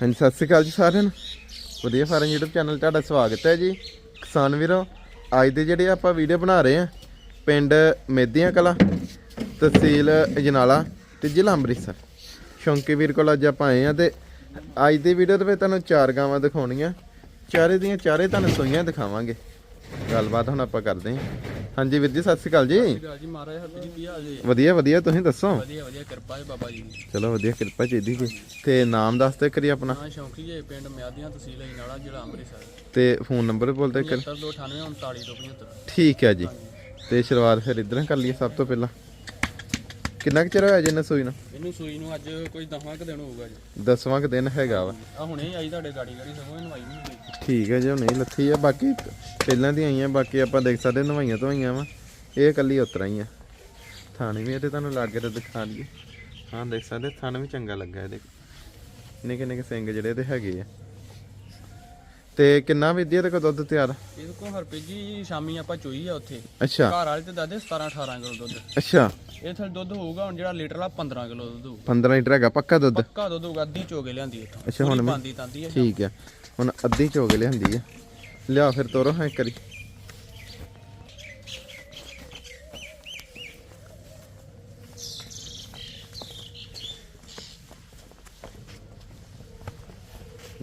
ਹਾਂਜੀ, ਸਤਿ ਸ਼੍ਰੀ ਅਕਾਲ ਜੀ ਸਾਰਿਆਂ ਨੂੰ। ਵਧੀਆ ਫਾਰਮ YouTube ਚੈਨਲ ਤੁਹਾਡਾ ਸਵਾਗਤ ਹੈ ਜੀ। ਕਿਸਾਨ ਵੀਰੋ, ਅੱਜ ਦੇ ਜਿਹੜੇ ਆਪਾਂ ਵੀਡੀਓ ਬਣਾ ਰਹੇ ਆ ਪਿੰਡ ਮੇਦੀਆਂ ਕਲਾ, ਤਹਿਸੀਲ ਅਜਨਾਲਾ ਤੇ ਜ਼ਿਲ੍ਹਾ ਅੰਮ੍ਰਿਤਸਰ। ਸ਼ੌਂਕੀ ਵੀਰ ਕੋਲ ਅੱਜ ਆਪਾਂ ਆਏ ਆ ਤੇ ਅੱਜ ਦੀ ਵੀਡੀਓ ਦੇ ਵਿੱਚ ਤੁਹਾਨੂੰ ਚਾਰ ਗਾਵਾਂ ਦਿਖਾਉਣੀਆਂ। ਚਾਰੇ ਦੀਆਂ ਚਾਰੇ ਤੁਹਾਨੂੰ ਸੋਈਆਂ ਦਿਖਾਵਾਂਗੇ। ਗੱਲਬਾਤ ਹੁਣ ਆਪਾਂ ਕਰਦੇ ਹਾਂ। ਹਾਂਜੀ ਵੀਰ ਜੀ ਸਤਿ ਸ਼੍ਰੀ ਅਕਾਲ ਜੀ। ਗੱਲ ਜੀ ਮਹਾਰਾਜ ਹਰਪ੍ਰੀਤ ਜੀ ਕੀ ਹਾਲ ਜੀ। ਵਧੀਆ ਵਧੀਆ ਤੁਸੀਂ ਦੱਸੋ? ਵਧੀਆ ਵਧੀਆ ਕਿਰਪਾ ਹੈ ਬਾਬਾ ਜੀ ਦੀ। ਚਲੋ ਵਧੀਆ ਕਿਰਪਾ ਚਾਹੀਦੀ ਜੀ। ਤੇ ਨਾਮ ਦੱਸ ਤੇ ਕਰੀ ਆਪਣਾ। ਹਾਂ ਸ਼ੌਂਕੀ ਜੀ ਪਿੰਡ ਮਿਆਦੀਆਂ ਤਹਿਸੀਲ ਅਜਨਾਲਾ ਜ਼ਿਲ੍ਹਾ ਅੰਮ੍ਰਿਤਸਰ। ਤੇ ਫੋਨ ਨੰਬਰ ਬੋਲਦੇ ਕਰ 7298 ਤੋਂ 75 ਠੀਕ ਹੈ ਜੀ। ਤੇ ਸ਼ੁਰੂਆਤ ਫਿਰ ਇਧਰ ਕਰ ਲਈਏ ਸਭ ਤੋਂ ਪਹਿਲਾਂ। ਕਿੰਨਾ ਕੁ ਚਿਰ ਹੋਇਆ ਜੀ ਨਸੂਈ ਨੂੰ? ਇਹਨੂੰ ਸੂਈ ਨੂੰ ਅੱਜ ਕੋਈ ਦਸਵਾਂ ਕੁ ਦਿਨ ਹੋਊਗਾ ਜੀ। ਦਸਵਾਂ ਕੁ ਦਿਨ ਹੈਗਾ ਵਾ। ਆ ਹੁਣੇ ਆਈ ਤੁਹਾਡੇ ਗਾੜੀ ਗਾੜੀ ਸਗੋਂ ਇਹਨੂੰ ਆਈ ਨਹੀਂ ਹੋਈ। ਠੀਕ ਹੈ ਜੀ ਹੁਣ ਨਹੀਂ ਲੱਥੀ ਆ। ਬਾਕੀ ਪਹਿਲਾਂ ਦੀ ਆਈਆਂ ਬਾਕੀ ਆਪਾਂ ਦੇਖ ਸਕਦੇ ਨਵਾਈਆਂ ਤੋਂ ਆਈਆਂ ਵਾ। ਇਹ ਕੱਲੀ ਉਤਰਾਂ ਹੀ ਆ। ਥਾਣੇ ਵੀ ਇਹਦੇ ਤੁਹਾਨੂੰ ਲਾਗੇ ਤੇ ਦਿਖਾ ਦਈਏ। ਹਾਂ ਦੇਖ ਸਕਦੇ ਥਾਣ ਵੀ ਚੰਗਾ ਲੱਗਾ ਇਹਦੇ। ਨਿੱਕੇ ਨਿੱਕੇ ਸਿੰਘ ਜਿਹੜੇ ਇਹਦੇ ਹੈਗੇ ਆ। ਤੇ ਕਿੰਨਾ ਵਿਦਿਆ ਤੇ ਕੋ ਦੁੱਧ ਤਿਆਰ? ਇਹਦੇ ਕੋ ਹਰਪ੍ਰੀਤ ਜੀ ਸ਼ਾਮੀ ਆਪਾਂ ਚੋਈ ਆ ਉੱਥੇ। ਅੱਛਾ। ਘਰ ਵਾਲੇ ਤੇ ਦੱਸਦੇ 17 18 ਕਿਲੋ ਦੁੱਧ। ਅੱਛਾ। ਇਹ ਥਲ ਦੁੱਧ ਹੋਊਗਾ ਹੁਣ ਜਿਹੜਾ ਲੀਟਰ ਵਾਲਾ 15 ਕਿਲੋ ਦੁੱਧ ਹੋਊ 15 ਲੀਟਰ ਹੈਗਾ ਪੱਕਾ ਦੁੱਧ? ਪੱਕਾ ਦੁੱਧ ਹੋਊਗਾ ਅੱਧੀ ਚੋਗੇ ਲਿਆਂਦੀ ਇੱਥੋਂ। ਅੱਛਾ, ਹੁਣ ਮੈਂ- ਪਾਂਦੀ ਤਾਂਦੀ ਹੈ ਠੀਕ ਹੈ ਹੁਣ ਅੱਧੀ ਚੋਗ ਲਿਆਂਦੀ ਆ। ਲਿਆ ਫਿਰ ਤੋਰੋ ਹਾਂ ਕਰੀ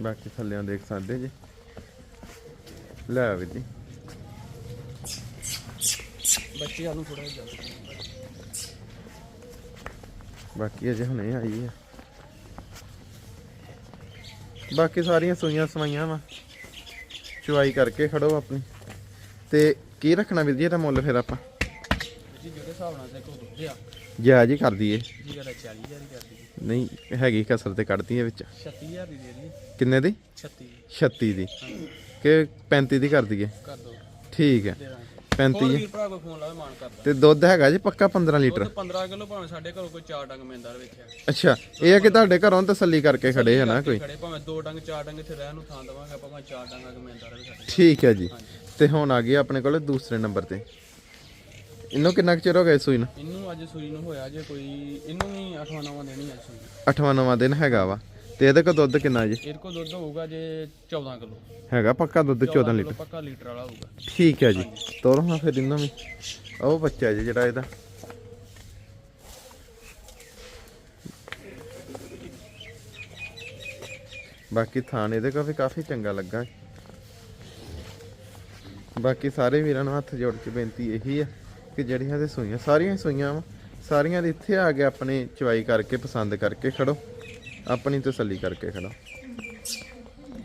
ਬਾਕੀ ਥੱਲਿਆਂ ਦੇਖ ਸਕਦੇ ਜੀ। ਲੈ ਵੀ ਜੀ। ਬੱਚੇ ਸਾਨੂੰ ਥੋੜਾ ਜਿਹਾ ਬਾਕੀ ਅਜੇ ਹੁਣੇ ਆਈ ਆ। ਬਾਕੀ ਸਾਰੀਆਂ ਸੂਈਆਂ ਸਵਾਈਆਂ ਵਾ। ਚੁਆਈ ਕਰਕੇ ਖੜੋ ਆਪਣੀ। ਤੇ ਕੀ ਰੱਖਣਾ ਵੀਰ ਜੀ ਇਹਦਾ ਮੁੱਲ ਫਿਰ ਆਪਾਂ? ਜੀ ਜਿਹੜੇ ਹਿਸਾਬ ਨਾਲ ਤੇ ਕੋ ਦੁੱਧ ਆ। ਜਾਇਜ਼ ਹੀ ਕਰ ਦਈਏ। ਜੀ ਕਰਾ 40000 ਹੀ ਕਰਦੀ ਜੀ ਨਹੀਂ ਹੈਗੀ ਕਸਰ ਤੇ ਕੱਢਦੀ ਹੈ ਵਿੱਚ। 36000 ਦੀ ਦੇ ਦੀ ਕਿੰਨੇ ਦੀ? 36 36 ਦੀ। ਕਿ 35 ਦੀ ਕਰ ਦਈਏ। ਕਰ ਦੋ। ਠੀਕ ਹੈ। ਦੇ ਦਾਂਗੇ। 35 ਹੋਰ ਹੈ। ਵੀਰ ਭਰਾ ਕੋਈ ਫੋਨ ਲਾਵੇ ਮਾਨ ਕਰਦਾ ਤੇ ਦੁੱਧ ਹੈਗਾ ਜੀ ਪੱਕਾ 15 ਲੀਟਰ। ਦੁੱਧ 15 ਕਿਲੋ ਭਾਵੇਂ ਸਾਡੇ ਘਰੋਂ ਕੋਈ ਚਾਰ ਡੰਗ ਮੈਂਦਾਰ ਵੇਖਿਆ। ਅੱਛਾ ਇਹ ਹੈ ਕਿ ਤੁਹਾਡੇ ਘਰੋਂ ਤਸੱਲੀ ਕਰਕੇ ਖੜੇ ਹੈ ਨਾ ਕੋਈ? ਖੜੇ ਭਾਵੇਂ ਦੋ ਡੰਗ ਚਾਰ ਡੰਗ ਇੱਥੇ ਰਹਿਣ ਨੂੰ ਥਾਂ ਦਵਾਂਗੇ ਆਪਾਂ ਭਾਵੇਂ ਚਾਰ ਡੰਗਾਂ ਕੇ ਮੈਂਦਾਰ ਵੀ ਸਾਡੇ ਠੀਕ ਹੈ ਜੀ। ਤੇ ਹੁਣ ਆ ਗਈ ਆਪਣੇ ਕੋਲ ਦੂਸਰੇ ਨੰਬਰ ਤੇ। ਇਹਨੂੰ ਕਿੰਨਾ ਕੁ ਚਿਰ ਹੋ ਗਿਆ ਸੂਈ ਨੂੰ? ਇਹਨੂੰ ਅੱਜ ਸੂਈ ਨੂੰ ਹੋਇਆ ਜੇ ਕੋਈ ਇਹਨੂੰ ਵੀ 8ਵਾਂ 9ਵਾਂ ਦੇਣੀ ਅੱਜ ਸੂਈ ਅੱਠਵਾਂ ਨਵਾਂ ਦਿਨ ਹੈਗਾ ਵਾ। ਤੇ ਇਹਦੇ ਕੋਲ ਦੁੱਧ ਕਿੰਨਾ ਜੀ? ਇਹਦੇ ਕੋਲ ਦੁੱਧ ਹੋਊਗਾ ਜੇ 14 ਕਿਲੋ। ਹੈਗਾ ਪੱਕਾ ਦੁੱਧ 14 ਲੀਟਰ? ਪੱਕਾ ਲੀਟਰ ਵਾਲਾ ਹੋਊਗਾ। ਠੀਕ ਹੈ ਜੀ। ਤੋਰੋ ਹਾਂ ਫਿਰ ਇਹਨਾਂ ਵੀ ਉਹ ਬੱਚਾ ਜੀ ਜਿਹੜਾ ਇਹਦਾ। ਬਾਕੀ ਥਾਣ ਇਹਦੇ ਕੋ ਵੀ ਕਾਫੀ ਚੰਗਾ ਲੱਗਾ। ਬਾਕੀ ਸਾਰੇ ਵੀਰਾਂ ਨੂੰ ਹੱਥ ਜੋੜ ਕੇ ਬੇਨਤੀ ਇਹੀ ਹੈ ਕਿ ਜਿਹੜੀਆਂ ਤੇ ਸੂਈਆਂ ਸਾਰੀਆਂ ਸੂਈਆਂ ਵਾ ਸਾਰੀਆਂ ਦੇ ਇੱਥੇ ਆ ਕੇ ਆਪਣੇ ਚਵਾਈ ਕਰਕੇ ਪਸੰਦ ਕਰਕੇ ਖੜੋ। ਆਪਣੀ ਤਸੱਲੀ ਕਰਕੇ ਖੜੋ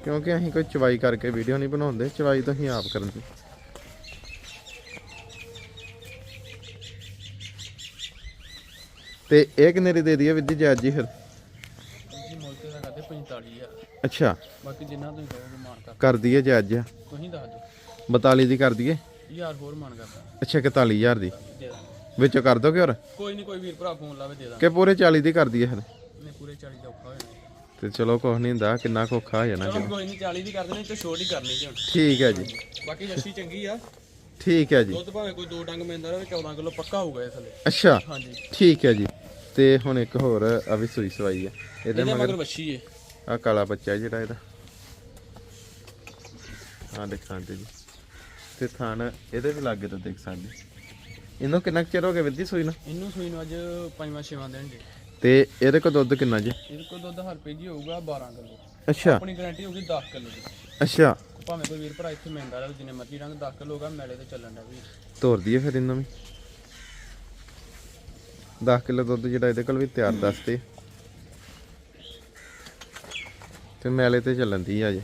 ਕਿਉਂਕਿ ਅਸੀਂ ਕੋਈ ਚਵਾਈ ਕਰਕੇ ਵੀਡੀਓ ਨਹੀਂ ਬਣਾਉਂਦੇ ਚਵਾਈ ਤਾਂ ਅਸੀਂ ਆਪ ਕਰਦੇ ਤੇ ਇਹ ਕਿੰਨੇ ਦੀ ਦੇ ਦਈਏ ਵਿੱਦੀ ਜੱਜ ਜੀ ਫਿਰ? ਜੀ ਮੁੱਲ ਤੇ ਦਾ ਕਰਦੇ 45000 ਅੱਛਾ। ਬਾਕੀ ਜਿੰਨਾ ਤੁਸੀਂ ਕਹੋਗੇ ਮਾਨ ਕਰ ਕਰ ਦਈਏ ਜੱਜ? ਤੁਸੀਂ ਦੱਸ ਦਿਓ। 42 ਦੀ ਕਰ ਦਈਏ? ਯਾਰ ਹੋਰ ਮਾਨ ਕਰਦਾ। ਅੱਛਾ 41000 ਦੀ। ਦੇ ਦਾਂਗੇ। ਵਿੱਚੋਂ ਕਰ ਦੋਗੇ ਹੋਰ? ਕੋਈ ਨਹੀਂ ਕੋਈ ਵੀਰ ਭਰਾ ਫੋਨ ਲਾਵੇ ਦੇ ਦਾਂਗੇ। ਕਿ ਪੂਰੇ 40 ਦੀ ਕਰ ਦਈਏ ਫਿਰ? ਨੇ ਪੂਰੇ 40 ਦਾ ਔਖਾ ਹੋ ਜਾਣਾ ਤੇ ਚਲੋ ਕੁਛ ਨਹੀਂ ਹੁੰਦਾ ਕਿੰਨਾ ਕੁ ਔਖਾ ਹੋ ਜਾਣਾ ਚਲੋ ਕੋਈ ਨਹੀਂ 40 ਦੀ ਕਰ ਦੇਣੀ ਤੇ ਛੋਟ ਹੀ ਕਰਨੀ ਜੀ ਹੁਣ। ਠੀਕ ਹੈ ਜੀ। ਬਾਕੀ ਜੱਸੀ ਚੰਗੀ ਆ। ਠੀਕ ਹੈ ਜੀ। ਦੁੱਧ ਭਾਵੇਂ ਕੋਈ ਦੋ ਡੰਗ ਮੈਂਦਾ ਰਹੇ 14 ਕਿਲੋ ਪੱਕਾ ਹੋਊਗਾ ਇਹ ਥੱਲੇ। ਅੱਛਾ। ਹਾਂਜੀ। ਠੀਕ ਹੈ ਜੀ। ਤੇ ਹੁਣ ਇੱਕ ਹੋਰ ਆ ਵੀ ਸੂਈ ਸਵਾਈ ਆ। ਇਹਦੇ ਇਹਦੇ ਮਗਰ ਮਗਰ ਵੱਛੀ ਏ। ਆ ਕਾਲਾ ਬੱਚਾ ਜਿਹੜਾ ਇਹਦਾ। ਆ ਦੇਖ ਸਕਦੇ ਜੀ। ਤੇ ਥਾਣ ਇਹਦੇ ਵੀ ਲਾਗੇ ਤੋਂ ਦੇਖ ਸਕਦੇ। ਇਹਨੂੰ ਕਿੰਨਾ ਕੁ ਚਿਰ ਹੋ ਗਿਆ ਵਿੱਦੀ ਸੂਈ ਨੂੰ? ਇਹਨੂੰ ਸੂਈ ਨੂੰ ਅੱਜ ਪੰਜਵਾਂ ਛੇਵਾਂ ਦਿਨ ਜੀ। ਤੇ ਇਹਦੇ ਕੋਲ ਦੁੱਧ ਕਿੰਨਾ ਜੀ? ਇਹਦੇ ਕੋਲ ਦੁੱਧ ਹਰ ਪੇਜੀ ਹੋਊਗਾ 12 ਕਿਲੋ। ਅੱਛਾ। ਆਪਣੀ ਗਾਰੰਟੀ ਹੋਊਗੀ 10 ਕਿਲੋ ਦੀ। ਅੱਛਾ। ਭਾਵੇਂ ਕੋਈ ਵੀਰ ਭਰਾ ਇੱਥੇ ਮਹਿੰਦਾ ਰਹੇ ਜਿੰਨੇ ਮਰਜ਼ੀ ਰੰਗ 10 ਕਿਲੋ ਹੋਗਾ ਮੈਲੇ ਤੇ ਚੱਲਣ ਦਾ ਵੀ ਤੋਰ ਦਈਏ ਫਿਰ ਇਹਨੂੰ ਵੀ 10 ਕਿਲੋ ਦੁੱਧ ਜਿਹੜਾ ਇਹਦੇ ਕੋਲ ਵੀ ਤਿਆਰ ਦੱਸਦੇ ਤੇ ਮੈਲੇ ਤੇ ਚੱਲਣ ਦੀ ਆ ਜੀ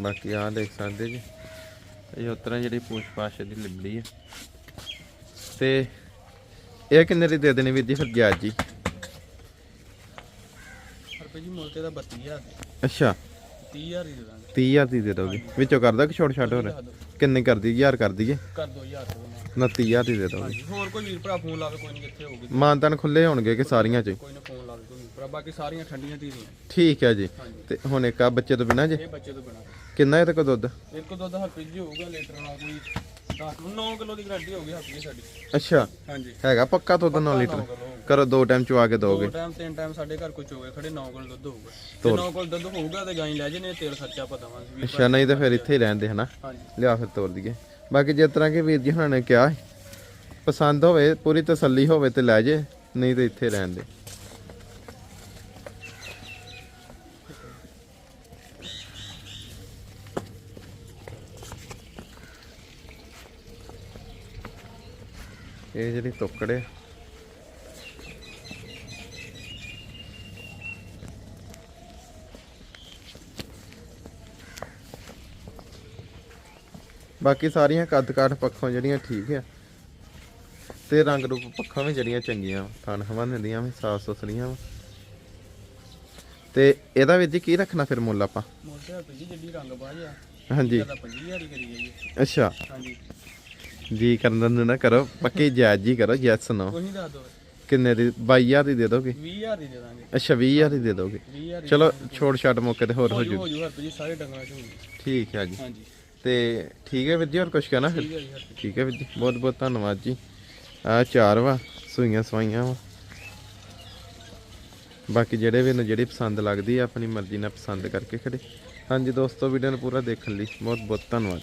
ਬਾਕੀ ਆ ਦੇਖ ਸਕਦੇ ਜੀ। ਇਹ ਉਤਰਾ ਜਿਹੜੀ ਪੂਛ ਪਾਛ ਦੀ ਲਿਬੜੀ ਹੈ ਤੇ ਇਹ ਕਿੰਨੇ ਦੀ ਦੇ ਦੇਣੀ ਵੀਰ ਜੀ ਫਿਰ ਗਿਆ ਜੀ? ਹਰ ਪੇਜੀ ਮੁੱਲ ਤੇ ਦਾ। 32000 ਅੱਛਾ। 30000 ਹੀ ਦੇ ਦਾਂਗੇ। 30000 ਦੀ ਦੇ ਦੋਗੇ ਵਿੱਚੋਂ ਕਰਦਾ ਕਿ ਛੋਟ ਛੱਡ ਹੋ ਰਿਹਾ ਦੱਸ ਦਿਓ। ਕਿੰਨੇ ਕਰ ਦਈਏ ਹਜ਼ਾਰ ਕਰ ਦਈਏ ਕਰ ਦੋ 1000 ਰੁਪਏ 29000 ਦੀ ਦੇ ਦੋਗੇ ਹੋਰ ਕੋਈ ਵੀਰ ਭਰਾ ਫੋਨ ਲਾਵੇ ਕੋਈ ਨਹੀਂ ਕਿੱਥੇ ਹੋਊਗੀ। ਮਾਨਤਨ ਖੁੱਲੇ ਹੋਣਗੇ ਕਿ ਸਾਰੀਆਂ 'ਚ? ਹੀ? ਕੋਈ ਨਾ ਫੋਨ ਲਾਵੇ ਕੋਈ ਵੀਰ ਭਰਾ ਬਾਕੀ ਸਾਰੀਆਂ ਠੰਡੀਆਂ ਧੀਰੀਆਂ ਠੀਕ ਹੈ ਜੀ। ਤੇ ਹੁਣ ਇੱਕ ਆ ਬੱਚੇ ਤੋਂ ਬਿਨਾ ਜੇ? ਇਹ ਬੱਚੇ ਤੋਂ ਬਿਨਾ। ਕਿੰਨਾ ਇਹਦੇ ਕੋਲ ਦੁੱਧ? ਇੱਕ ਦੁੱਧ ਹੱਥ ਜੀ ਹੋਊਗਾ ਲੀਟਰ ਨਾਲ ਕੋਈ 10 9 ਕਿਲੋ ਦੀ ਗਾਰੰਟੀ ਹੋਊਗੀ ਹੱਥ ਦੀ ਸਾਡੀ। ਅੱਛਾ। ਹਾਂਜੀ। ਹੈਗਾ ਪੱਕਾ ਦੁੱਧ 9 ਲੀਟਰ? ਨੌ ਕਿਲੋ ਹੋਊਗਾ। ਕਰੋ ਦੋ ਟਾਈਮ ਚਵਾ ਕੇ ਦੋ ਦੋਗੇ ਟਾਈਮ ਤਿੰਨ ਟਾਈਮ ਸਾਡੇ ਘਰ ਕੋਈ ਚੋਗੇ ਖੜੇ 9 ਕਿਲੋ ਦੁੱਧ ਹੋਊਗਾ। ਤੇ 9 ਕਿਲੋ ਦੁੱਧ ਹੋਊਗਾ ਤੇ ਗਾਂ ਲੈ ਜਨੇ ਤੇਲ ਖਰਚਾ ਆਪਾਂ ਦਵਾਂਗੇ ਅੱਛਾ ਨਹੀਂ ਤਾਂ ਫਿਰ ਇੱਥੇ ਹੀ ਰਹਿੰਦੇ ਹਨਾ? ਹਾਂਜੀ। ਲਿਆ ਫਿਰ ਤੋਰ ਦਈਏ। ਬਾਕੀ ਜਿਸ ਤਰ੍ਹਾਂ ਕਿ ਵੀਰ ਜੀ ਹੁਣਾਂ ਨੇ ਕਿਹਾ ਸੀ, ਪਸੰਦ ਹੋਵੇ ਪੂਰੀ ਤਸੱਲੀ ਹੋਵੇ ਤੇ ਲੈ ਜੇ ਨਹੀਂ ਤੇ ਇੱਥੇ ਰਹਿਣ ਦੇ। ਇਹ ਜਿਹੜੀ ਟੁਕੜੇ ਬਾਕੀ ਸਾਰੀਆਂ ਕੱਦ ਕਾਠ ਪੱਖੋਂ ਜਿਹੜੀਆਂ ਠੀਕ ਆ ਤੇ ਰੰਗ ਰੂਪ ਪੱਖੋਂ ਵੀ ਜਿਹੜੀਆਂ ਚੰਗੀਆਂ। ਥਣ ਹਵਾਨੇ ਦੀਆਂ ਵੀ ਸਾਫ਼ ਸੁਥਰੀਆਂ ਵਾ। ਤੇ ਇਹਦਾ ਵਿੱਚ ਕੀ ਰੱਖਣਾ ਫਿਰ ਮੁੱਲ ਆਪਾਂ? ਮੋਟੇ ਹੱਥ ਜੀ ਜਿੱਡੀ ਰੰਗ ਬਾਜ ਆ ਹਾਂਜੀ। ਜ਼ਿਆਦਾ 25000 ਹੀ ਕਰੀ ਜਾਈਏ। ਅੱਛਾ। ਹਾਂਜੀ। ਜੀ ਕਰਨ ਨੂੰ ਨਾ ਕਰੋ ਪੱਕੀ ਜਾਇਜ਼ ਜੀ ਕਰੋ ਯੈਸ ਨੋ ਦੱਸ ਦੋ ਕਿੰਨੇ ਦੀ? 22000 ਦੀ ਦੇ ਦੋਗੇ? 20000 ਦੀ ਦੇ ਦਾਂਗੇ। ਅੱਛਾ 20000 ਦੀ ਦੇ ਦੋਗੇ। 20000 ਦੀ ਚਲੋ ਛੋੜ ਛਾਟ ਮੌਕੇ ਤੇ ਹੋਰ ਹੋ ਜੂ। ਜੂ ਹੋ ਜੂ ਹੱਥ ਜੀ ਸਾਰੇ ਡੰਗਰਾਂ ਚ ਹੋਊਗੀ ਠੀਕ ਹੈ ਜੀ। ਹਾਂਜੀ। ਤੇ ਠੀਕ ਹੈ ਵੀਰ ਜੀ ਹੋਰ ਕੁਝ ਕਹਿਣਾ ਫਿਰ? ਠੀਕ ਹੈ ਜੀ ਹੱਥ ਠੀਕ ਹੈ ਵੀਰ ਜੀ ਬਹੁਤ ਬਹੁਤ ਧੰਨਵਾਦ ਜੀ। ਆ ਚਾਰ ਵਾ ਸੂਈਆਂ ਸਵਾਈਆਂ ਵਾ। ਬਾਕੀ ਜਿਹੜੇ ਵੀ ਨੂੰ ਜਿਹੜੀ ਪਸੰਦ ਲੱਗਦੀ ਆ ਆਪਣੀ ਮਰਜ਼ੀ ਨਾਲ ਪਸੰਦ ਕਰਕੇ ਖੜੇ। ਹਾਂਜੀ ਦੋਸਤੋ ਵੀਡੀਓ ਨੂੰ ਪੂਰਾ ਦੇਖਣ ਲਈ ਬਹੁਤ ਬਹੁਤ ਧੰਨਵਾਦ।